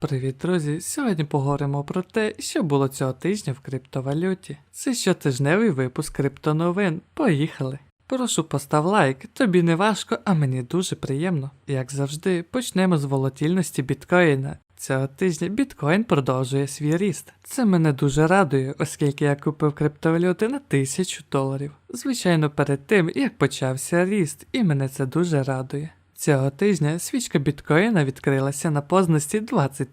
Привіт, друзі! Сьогодні поговоримо про те, що було цього тижня в криптовалюті. Це щотижневий випуск криптоновин. Поїхали! Прошу постав лайк, тобі не важко, а мені дуже приємно. Як завжди, почнемо з волатільності біткоїна. Цього тижня біткоін продовжує свій ріст. Це мене дуже радує, оскільки я купив криптовалюти на 1000 доларів. Звичайно, перед тим як почався ріст, і мене це дуже радує. Цього тижня свічка біткоїна відкрилася на позначці 20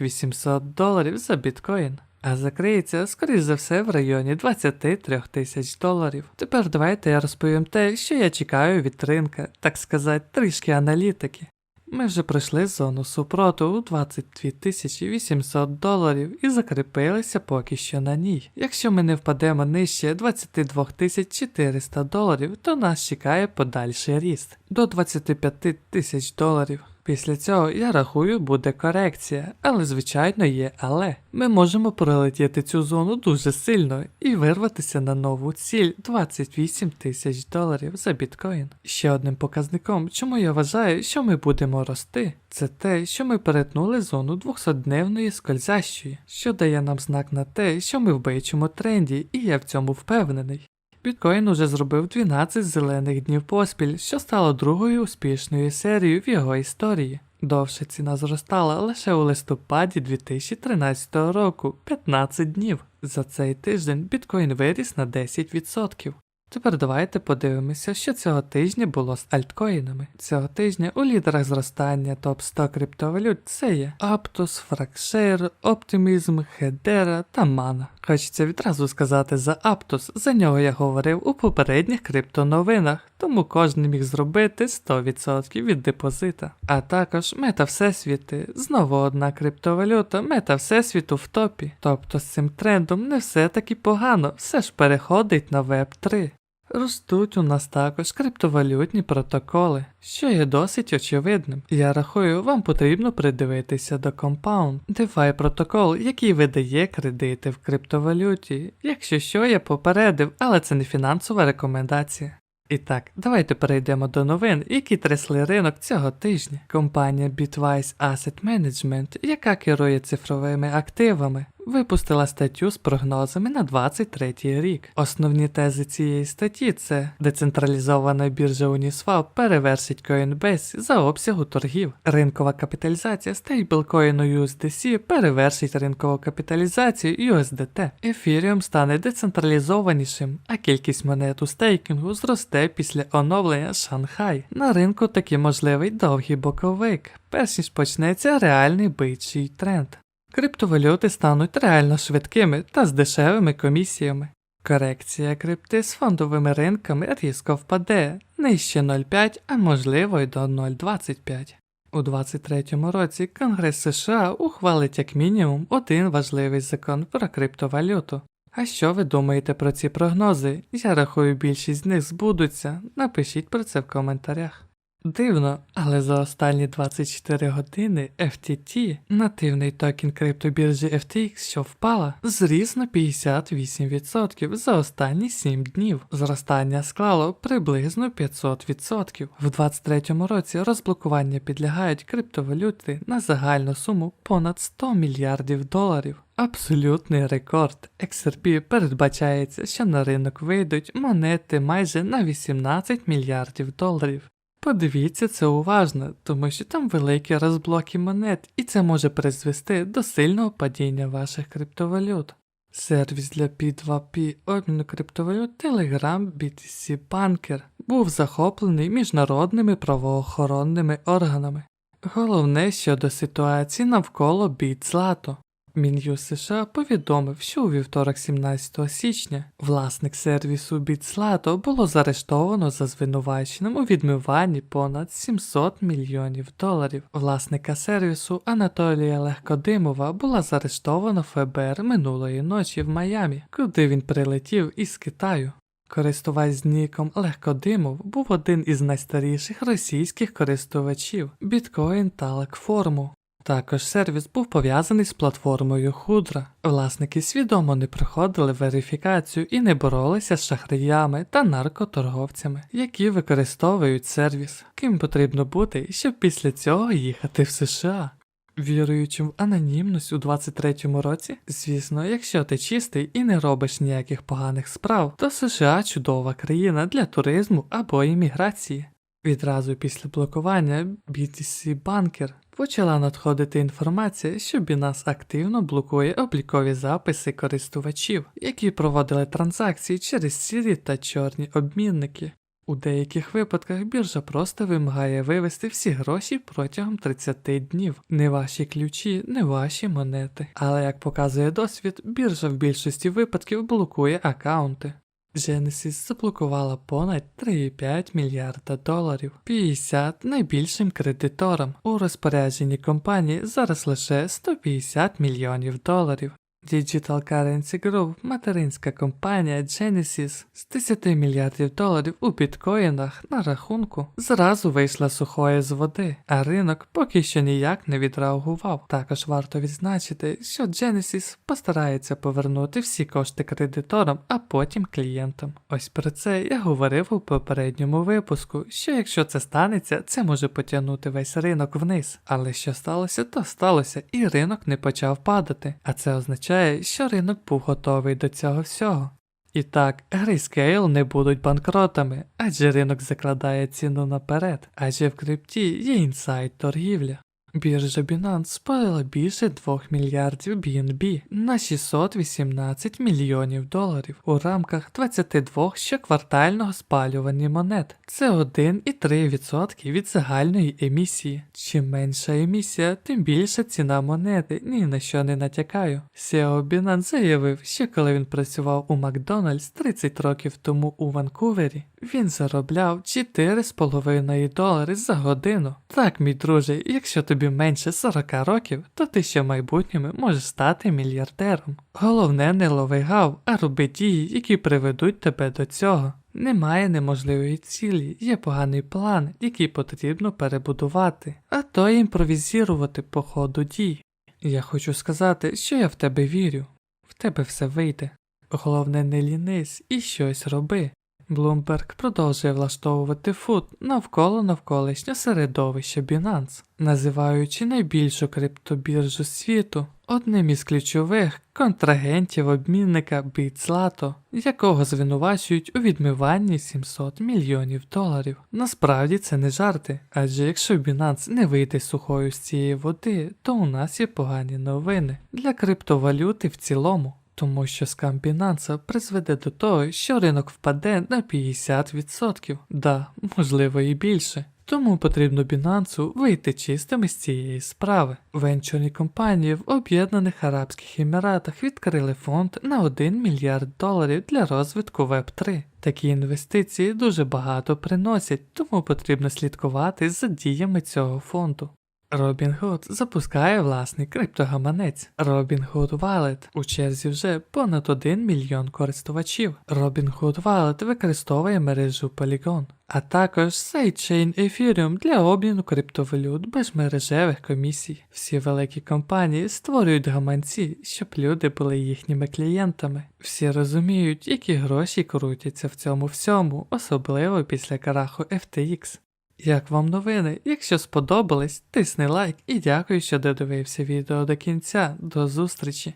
800 доларів за біткоін, а закриється, скоріш за все, в районі 23 тисяч доларів. Тепер давайте я розповім те, що я чекаю від ринка, так сказати, трішки аналітики. Ми вже пройшли зону супроту у 22 800 доларів і закріпилися поки що на ній. Якщо ми не впадемо нижче 22 400 доларів, то нас чекає подальший ріст до 25 тисяч доларів. Після цього я рахую буде корекція, але звичайно є але. Ми можемо пролетіти цю зону дуже сильно і вирватися на нову ціль 28 тисяч доларів за біткоін. Ще одним показником, чому я вважаю, що ми будемо рости, це те, що ми перетнули зону 200-дневної скользящої, що дає нам знак на те, що ми в бичому тренді, і я в цьому впевнений. Біткоін уже зробив 12 зелених днів поспіль, що стало другою успішною серією в його історії. Довше ціна зростала лише у листопаді 2013 року 15 днів. За цей тиждень біткоін виріс на 10%. Тепер давайте подивимося, що цього тижня було з альткоїнами. Цього тижня у лідерах зростання топ 100 криптовалют це є Aptos, Fragshare, Optimism, Hedera та Mana. Хочеться відразу сказати за Аптус. за нього я говорив у попередніх криптоновинах, тому кожен міг зробити 100% від депозита. А також мета Всесвіти, знову одна криптовалюта, мета Всесвіту в топі. Тобто з цим трендом не все таки погано, все ж переходить на Web 3. Ростуть у нас також криптовалютні протоколи, що є досить очевидним. Я рахую, вам потрібно придивитися до Compound, DeFi протокол, який видає кредити в криптовалюті. Якщо що, я попередив, але це не фінансова рекомендація. І так, давайте перейдемо до новин, які трясли ринок цього тижня. Компанія Bitwise Asset Management, яка керує цифровими активами, випустила статтю з прогнозами на 23 рік. Основні тези цієї статті це децентралізована біржа Uniswap перевершить Coinbase за обсягу торгів. Ринкова капіталізація стейблкоїну USDC перевершить ринкову капіталізацію USDT. Ethereum стане децентралізованішим, а кількість монет у стейкінгу зросте після оновлення Шанхай. На ринку таки можливий довгий боковик, перш ніж почнеться реальний бичий тренд. Криптовалюти стануть реально швидкими та з дешевими комісіями. Корекція крипти з фондовими ринками різко впаде нижче 0,5, а можливо й до 0,25. У 2023 році Конгрес США ухвалить як мінімум один важливий закон про криптовалюту. А що ви думаєте про ці прогнози? Я рахую, більшість з них збудуться. Напишіть про це в коментарях. Дивно, але за останні 24 години FTT, нативний токен криптобіржі FTX, що впала, зріс на 58% за останні 7 днів. Зростання склало приблизно 500%. В 2023 році розблокування підлягають криптовалюти на загальну суму понад 100 мільярдів доларів. Абсолютний рекорд. XRP передбачається, що на ринок вийдуть монети майже на 18 мільярдів доларів. Подивіться це уважно, тому що там великі розблоки монет, і це може призвести до сильного падіння ваших криптовалют. Сервіс для P2P обміну криптовалют Telegram BTC Banker був захоплений міжнародними правоохоронними органами. Головне щодо ситуації навколо BitZlato. Мін'юз США повідомив, що у вівторок 17 січня власник сервісу BitSlato було заарештовано за звинуваченням у відмиванні понад 700 мільйонів доларів. Власника сервісу Анатолія Легкодимова була заарештована ФБР минулої ночі в Майамі, куди він прилетів із Китаю. Користувач з ніком Легкодимов був один із найстаріших російських користувачів біткоін та лекформу. Також сервіс був пов'язаний з платформою Худра. Власники свідомо не проходили верифікацію і не боролися з шахраями та наркоторговцями, які використовують сервіс. Ким потрібно бути, щоб після цього їхати в США. Віруючи в анонімність у 23-му році, звісно, якщо ти чистий і не робиш ніяких поганих справ, то США чудова країна для туризму або імміграції. Відразу після блокування BTC Banker почала надходити інформація, що Binance активно блокує облікові записи користувачів, які проводили транзакції через сірі та чорні обмінники. У деяких випадках біржа просто вимагає вивести всі гроші протягом 30 днів. Не ваші ключі, не ваші монети. Але як показує досвід, біржа в більшості випадків блокує аккаунти. Genesis заблокувала понад 3,5 мільярда доларів, 50 найбільшим кредиторам. У розпорядженні компанії зараз лише 150 мільйонів доларів. Digital Currency Group, материнська компанія Genesis з 10 мільярдів доларів у біткоїнах на рахунку, зразу вийшла сухою з води, а ринок поки що ніяк не відреагував. Також варто відзначити, що Genesis постарається повернути всі кошти кредиторам, а потім клієнтам. Ось про це я говорив у попередньому випуску, що якщо це станеться, це може потягнути весь ринок вниз. Але що сталося, то сталося, і ринок не почав падати. А це означає, що ринок був готовий до цього всього. І так, Grayscale не будуть банкротами, адже ринок закладає ціну наперед, адже в крипті є інсайд торгівля. Біржа Binance спалила більше 2 мільярдів BNB на 618 мільйонів доларів у рамках 22 щоквартального спалювання монет. Це 1,3% від загальної емісії. Чим менша емісія, тим більша ціна монети, ні на що не натякаю. CEO Binance заявив, що коли він працював у Макдональдс 30 років тому у Ванкувері, він заробляв 4,5 долари за годину. Так, мій друже, якщо тобі менше 40 років, то ти ще в майбутньому можеш стати мільярдером. Головне не лови гав, а роби дії, які приведуть тебе до цього. Немає неможливої цілі, є поганий план, який потрібно перебудувати, а то імпровізірувати по ходу дій. Я хочу сказати, що я в тебе вірю, в тебе все вийде. Головне не лінись і щось роби. Bloomberg продовжує влаштовувати фут навколо навколишнє середовище Binance, називаючи найбільшу криптобіржу світу одним із ключових контрагентів обмінника BitZlato, якого звинувачують у відмиванні 700 мільйонів доларів. Насправді це не жарти, адже якщо Binance не вийде сухою з цієї води, то у нас є погані новини для криптовалюти в цілому. Тому що скам Binance призведе до того, що ринок впаде на 50%, да, можливо і більше. Тому потрібно Binance вийти чистими з цієї справи. Венчурні компанії в Об'єднаних Арабських Еміратах відкрили фонд на 1 мільярд доларів для розвитку Web3. Такі інвестиції дуже багато приносять, тому потрібно слідкувати за діями цього фонду. Robinhood запускає власний криптогаманець Robinhood Wallet. У черзі вже понад 1 мільйон користувачів. Robinhood Wallet використовує мережу Polygon, а також сайдчейн Ethereum для обміну криптовалют без мережевих комісій. Всі великі компанії створюють гаманці, щоб люди були їхніми клієнтами. Всі розуміють, які гроші крутяться в цьому всьому, особливо після краху FTX. Як вам новини? Якщо сподобались, тисни лайк і дякую, що додивився відео до кінця. До зустрічі!